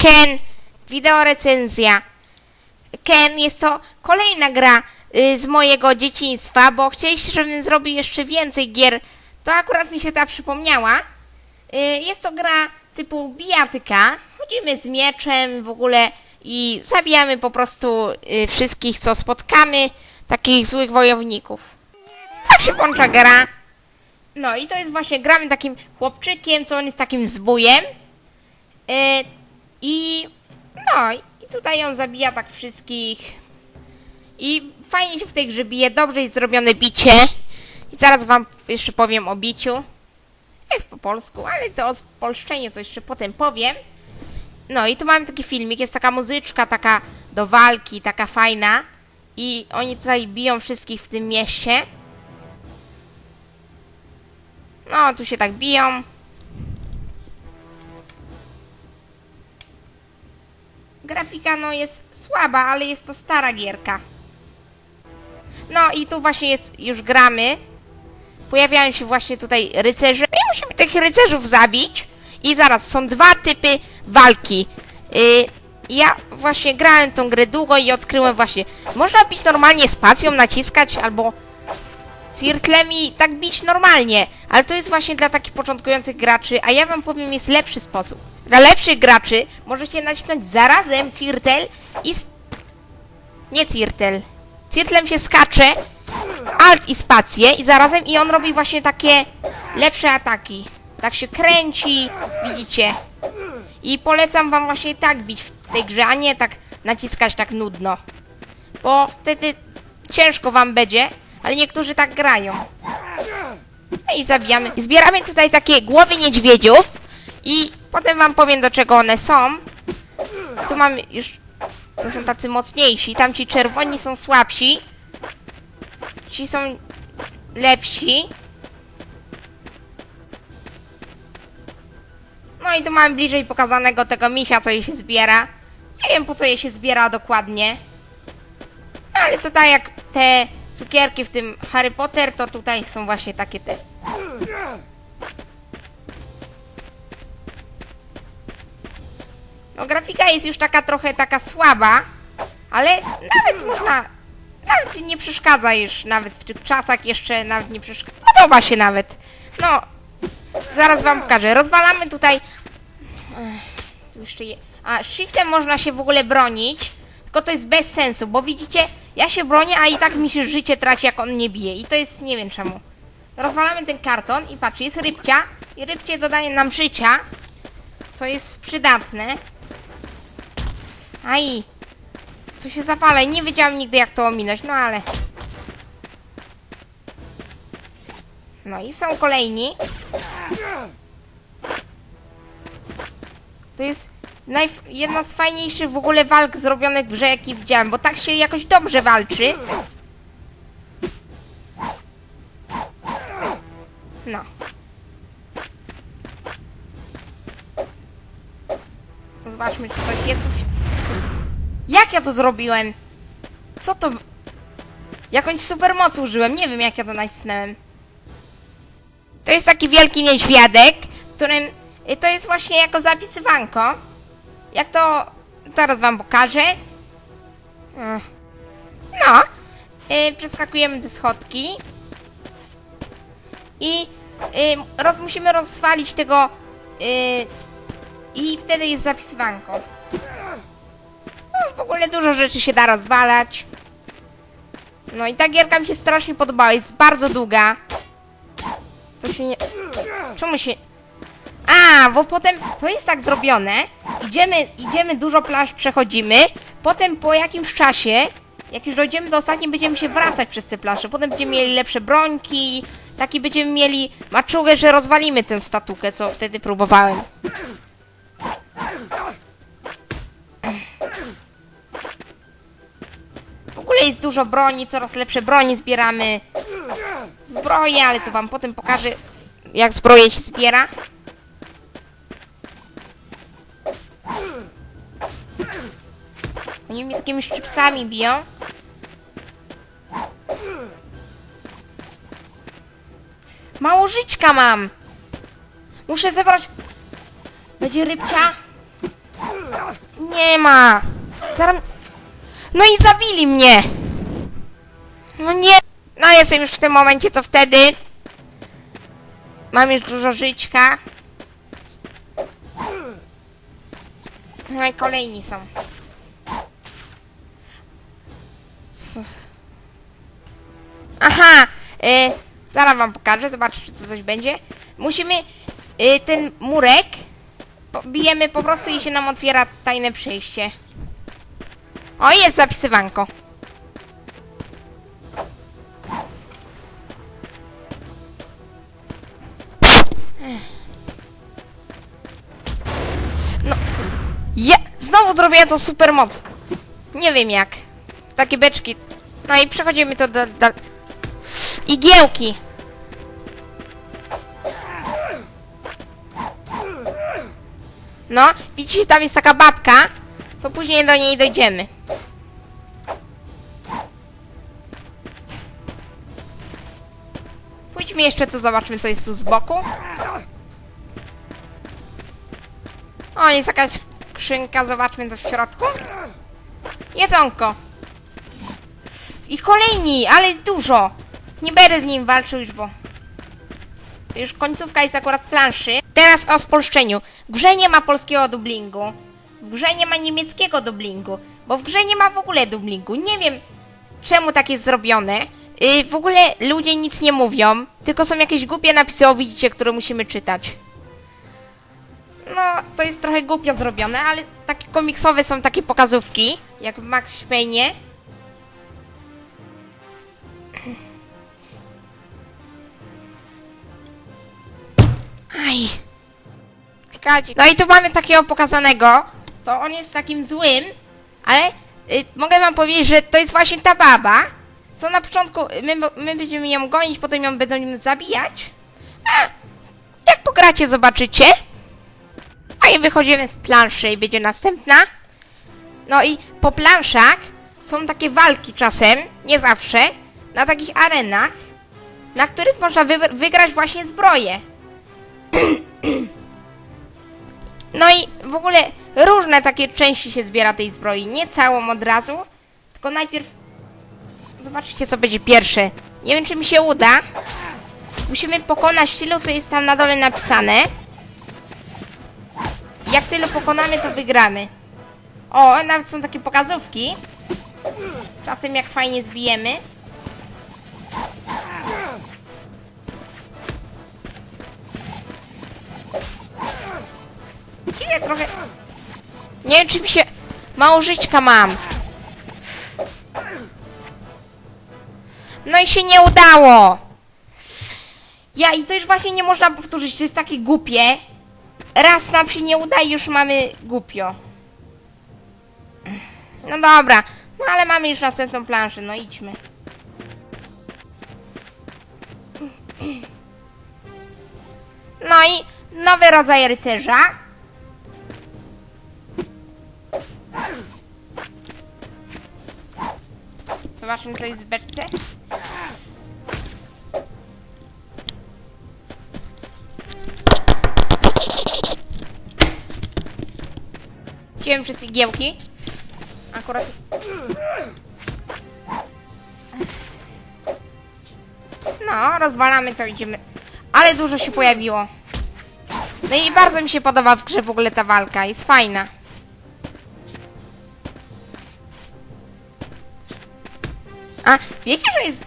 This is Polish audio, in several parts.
Ken, wideo recenzja. Ken jest to kolejna gra y, z mojego dzieciństwa, bo chcieliście, żebym zrobił jeszcze więcej gier. To akurat mi się ta przypomniała. Y, jest to gra typu bijatyka. Chodzimy z mieczem w ogóle i zabijamy po prostu y, wszystkich, co spotkamy, takich złych wojowników. Tak się włącza gra. No i to jest właśnie, gramy takim chłopczykiem, co on jest takim zbójem. I no, i tutaj on zabija tak wszystkich. I fajnie się w tej grze bije, dobrze jest zrobione bicie. I zaraz wam jeszcze powiem o biciu. Jest po polsku, ale to o spolszczeniu to jeszcze potem powiem. No i tu mamy taki filmik, jest taka muzyczka taka do walki, taka fajna. I oni tutaj biją wszystkich w tym mieście. No, tu się tak biją. Grafika no jest słaba, ale jest to stara gierka. No i tu właśnie jest, już gramy. Pojawiają się właśnie tutaj rycerze. I musimy tych rycerzów zabić. I zaraz, są dwa typy walki. Yy, ja właśnie grałem tą grę długo i odkryłem właśnie. Można bić normalnie spacją, naciskać albo Cirtlem i tak bić normalnie, ale to jest właśnie dla takich początkujących graczy, a ja wam powiem jest lepszy sposób. Dla lepszych graczy możecie nacisnąć zarazem Cirtel i... Nie Cirtel. Cirtlem się skacze, Alt i spację i zarazem i on robi właśnie takie lepsze ataki. Tak się kręci, widzicie. I polecam wam właśnie tak bić w tej grze, a nie tak naciskać tak nudno. Bo wtedy ciężko wam będzie, ale niektórzy tak grają. No i zabijamy. Zbieramy tutaj takie głowy niedźwiedziów i potem wam powiem do czego one są. Tu mamy już... To są tacy mocniejsi. Tamci czerwoni są słabsi. Ci są lepsi. No i tu mamy bliżej pokazanego tego misia, co jej się zbiera. Nie wiem po co jej się zbiera dokładnie. Ale tutaj jak te cukierki w tym Harry Potter, to tutaj są właśnie takie te. No grafika jest już taka trochę taka słaba, ale nawet można, nawet nie przeszkadza już, nawet w tych czasach jeszcze nawet nie przeszkadza. Podoba się nawet. No, zaraz wam pokażę. Rozwalamy tutaj... Tu jeszcze je... A, shiftem można się w ogóle bronić, tylko to jest bez sensu, bo widzicie, ja się bronię, a i tak mi się życie traci, jak on mnie bije. I to jest, nie wiem czemu. Rozwalamy ten karton i patrz, jest rybcia i rybcie dodaje nam życia, co jest przydatne. Aj, co się zapala nie wiedziałam nigdy jak to ominąć, no ale... No i są kolejni. To jest jedna z fajniejszych w ogóle walk zrobionych w grze, jaki widziałem, bo tak się jakoś dobrze walczy. No. Zobaczmy, czy coś jest. Jak ja to zrobiłem? Co to... Jakąś super moc użyłem, nie wiem jak ja to nacisnąłem. To jest taki wielki niedźwiadek, którym... y, To jest właśnie jako zapisywanko. Jak to zaraz wam pokażę. No, yy, przeskakujemy te schodki. I yy, roz, musimy rozwalić tego. Yy, I wtedy jest zapisywanko. No, w ogóle dużo rzeczy się da rozwalać. No i ta gierka mi się strasznie podobała. Jest bardzo długa. To się nie. Czemu się. A, bo potem to jest tak zrobione. Idziemy, idziemy dużo plaż przechodzimy. Potem po jakimś czasie, jak już dojdziemy do ostatniej, będziemy się wracać przez te plaże. Potem będziemy mieli lepsze brońki. Taki będziemy mieli maczugę, że rozwalimy tę statukę, co wtedy próbowałem. W ogóle jest dużo broni, coraz lepsze broni zbieramy. Zbroje, ale to wam potem pokażę, jak zbroje się zbiera. Oni mnie takimi szczypcami biją. Mało żyćka mam. Muszę zebrać... Będzie rybcia. Nie ma. Zaraz... No i zabili mnie. No nie. No jestem już w tym momencie, co wtedy. Mam już dużo żyćka. No i kolejni są. Aha! Y, zaraz wam pokażę, zobaczcie, czy tu coś będzie. Musimy y, ten murek bijemy po prostu i się nam otwiera tajne przejście. O, jest zapisywanko. No, je, znowu zrobiłem to super moc. Nie wiem jak. Takie beczki. No i przechodzimy to do, do... Igiełki. No, widzicie, tam jest taka babka. To później do niej dojdziemy. Pójdźmy jeszcze tu, zobaczmy, co jest tu z boku. O, jest jakaś skrzynka, zobaczmy, co w środku. Jedzonko. I kolejni, ale dużo. Nie będę z nim walczył już, bo... Już końcówka jest akurat planszy. Teraz o spolszczeniu. W grze nie ma polskiego dublingu. W grze nie ma niemieckiego dublingu. Bo w grze nie ma w ogóle dublingu. Nie wiem, czemu tak jest zrobione. Yy, w ogóle ludzie nic nie mówią. Tylko są jakieś głupie napisy, o widzicie, które musimy czytać. No, to jest trochę głupio zrobione, ale takie komiksowe są takie pokazówki, jak w Max Payne. Aj. Czekajcie. No i tu mamy takiego pokazanego. To on jest takim złym, ale y, mogę wam powiedzieć, że to jest właśnie ta baba, co na początku y, my, my będziemy ją gonić, potem ją będziemy zabijać. A jak pogracie, zobaczycie. A i wychodzimy z planszy i będzie następna. No i po planszach są takie walki czasem, nie zawsze, na takich arenach, na których można wy wygrać właśnie zbroję. No i w ogóle różne takie części się zbiera tej zbroi. Nie całą od razu, tylko najpierw zobaczcie co będzie pierwsze. Nie wiem czy mi się uda. Musimy pokonać tylu, co jest tam na dole napisane. Jak tylu pokonamy, to wygramy. O, nawet są takie pokazówki. Czasem jak fajnie zbijemy. Nie wiem, czy mi się... Mało żyćka mam. No i się nie udało. Ja, i to już właśnie nie można powtórzyć, to jest takie głupie. Raz nam się nie uda i już mamy głupio. No dobra, no ale mamy już następną planszę, no idźmy. No i nowy rodzaj rycerza. Zobaczmy co jest w beczce. Wziąłem przez igiełki. Akurat... No, rozwalamy to, idziemy. Ale dużo się pojawiło. No i bardzo mi się podoba w grze w ogóle ta walka, jest fajna. Wiecie, że jest...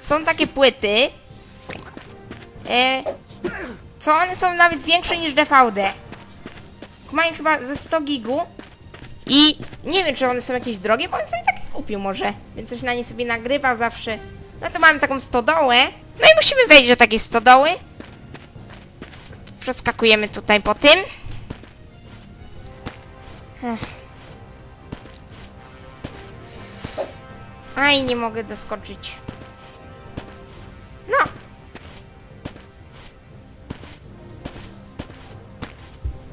Są takie płyty... E, co one są nawet większe niż DVD. Mają chyba ze 100 gigu. I nie wiem, czy one są jakieś drogie, bo one sobie takie kupił może. Więc coś na nie sobie nagrywał zawsze. No to mamy taką stodołę. No i musimy wejść do takiej stodoły. Przeskakujemy tutaj po tym. Ech. Aj, nie mogę doskoczyć. No.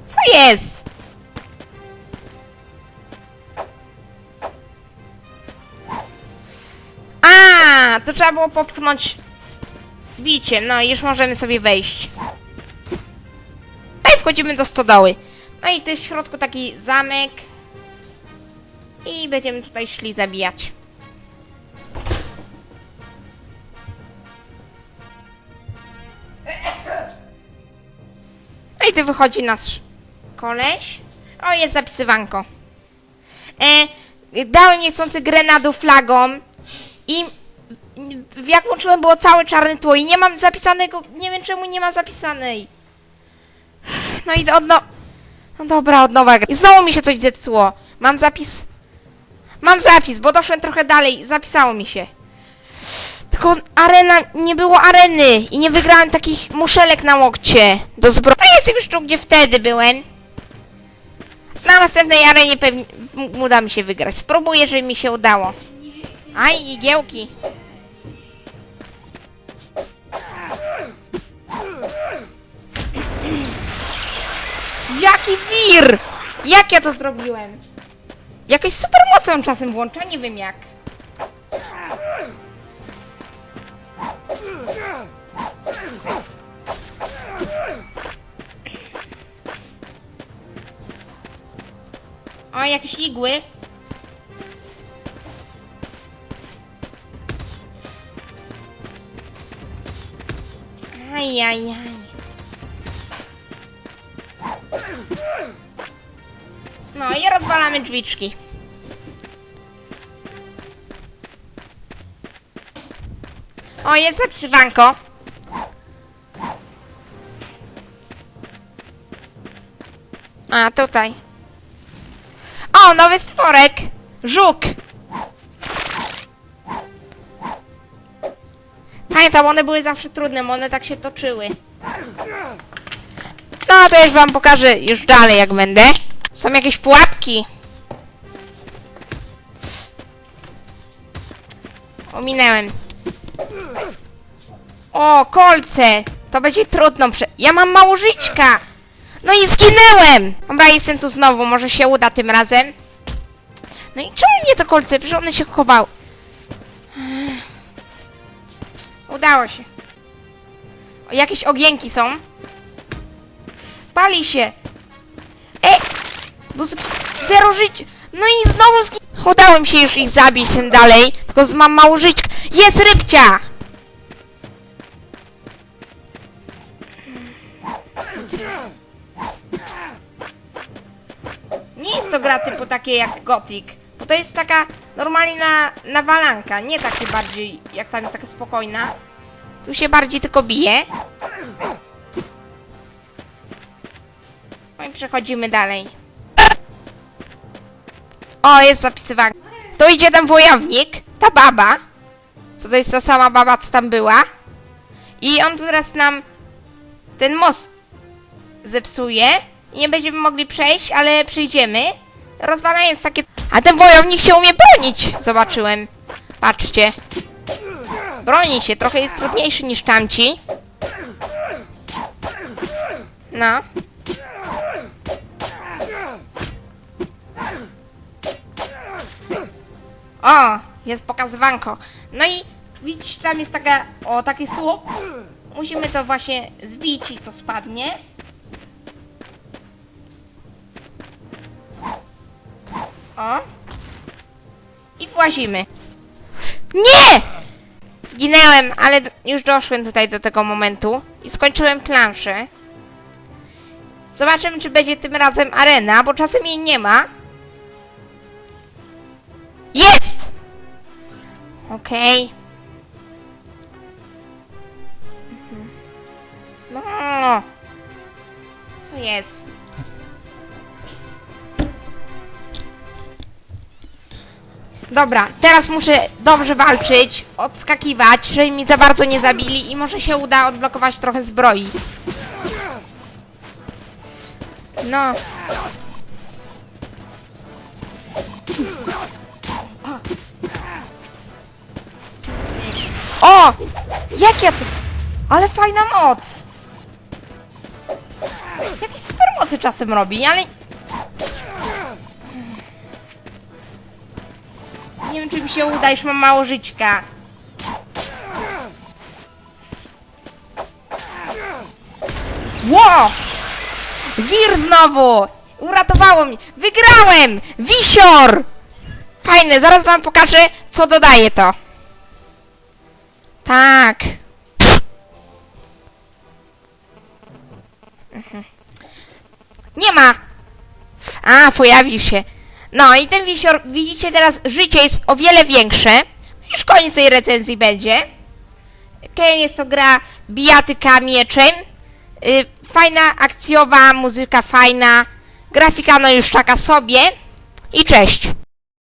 Co jest? A, to trzeba było popchnąć biciem. No już możemy sobie wejść. No i wchodzimy do stodoły. No i tu jest w środku taki zamek. I będziemy tutaj szli zabijać. Tu wychodzi nasz koleś. O, jest zapisywanko. E, dałem niechcący grenadu flagą i jak włączyłem było całe czarne tło i nie mam zapisanego, nie wiem czemu nie ma zapisanej. No i od no... No dobra, od nowa. I znowu mi się coś zepsuło. Mam zapis... Mam zapis, bo doszłem trochę dalej. Zapisało mi się. Tylko arena... Nie było areny i nie wygrałem takich muszelek na łokcie do zbroi. No jestem już tu, gdzie wtedy byłem. Na następnej arenie pewnie uda mi się wygrać. Spróbuję, żeby mi się udało. Aj, igiełki. Jaki wir! Jak ja to zrobiłem? Jakoś super mocą czasem włącza, nie wiem jak. O, jakieś igły. Aj, aj, aj. No i rozwalamy drzwiczki. O, jest zapisywanko. A, tutaj. O, nowy stworek. Żuk. Pamiętam, one były zawsze trudne, bo one tak się toczyły. No, to już wam pokażę już dalej, jak będę. Są jakieś pułapki. Ominęłem. O, kolce. To będzie trudno prze... Ja mam mało żyćka. No i zginęłem. Dobra, jestem tu znowu. Może się uda tym razem. No i czemu mnie to kolce? Przecież one się chowały. Udało się. O, jakieś ogienki są. Pali się. E! Bo zgi- zero żyć. No i znowu zgi... Udało mi się już ich zabić tym dalej. Tylko mam mało. Jest rybcia! Nie jest to gra typu takie jak Gothic. Bo to jest taka normalna nawalanka. Nie takie bardziej jak tam jest taka spokojna. Tu się bardziej tylko bije. No i przechodzimy dalej. O, jest zapisywanie. Tu idzie ten wojownik, ta baba. Co to jest ta sama baba, co tam była. I on teraz nam ten most zepsuje. Nie będziemy mogli przejść, ale przyjdziemy. Rozwalając takie... A ten wojownik się umie bronić, zobaczyłem. Patrzcie. Broni się, trochę jest trudniejszy niż tamci. No. O, jest pokazywanko. No i widzisz, tam jest taka, o, taki słup. Musimy to właśnie zbić i to spadnie. O. I włazimy. Nie! Zginęłem, ale już doszłem tutaj do tego momentu i skończyłem planszę. Zobaczymy, czy będzie tym razem arena, bo czasem jej nie ma. Jest! Okej. Mhm. No. Co jest? Dobra, teraz muszę dobrze walczyć, odskakiwać, żeby mi za bardzo nie zabili i może się uda odblokować trochę zbroi. No. O! Jak ja to... Ale fajna moc! Jakieś super mocy czasem robi, ale... się uda, już mam mało żyćka. Ło! Wir znowu! Uratowało mi! Wygrałem! Wisior! Fajne, zaraz wam pokażę, co dodaje to. Tak. Mhm. Nie ma! A, pojawił się. No i ten wisior, widzicie teraz, życie jest o wiele większe. Już koniec tej recenzji będzie. Okej, jest to gra bijatyka mieczem. Y, fajna, akcjowa, muzyka fajna. Grafika no już taka sobie. I cześć.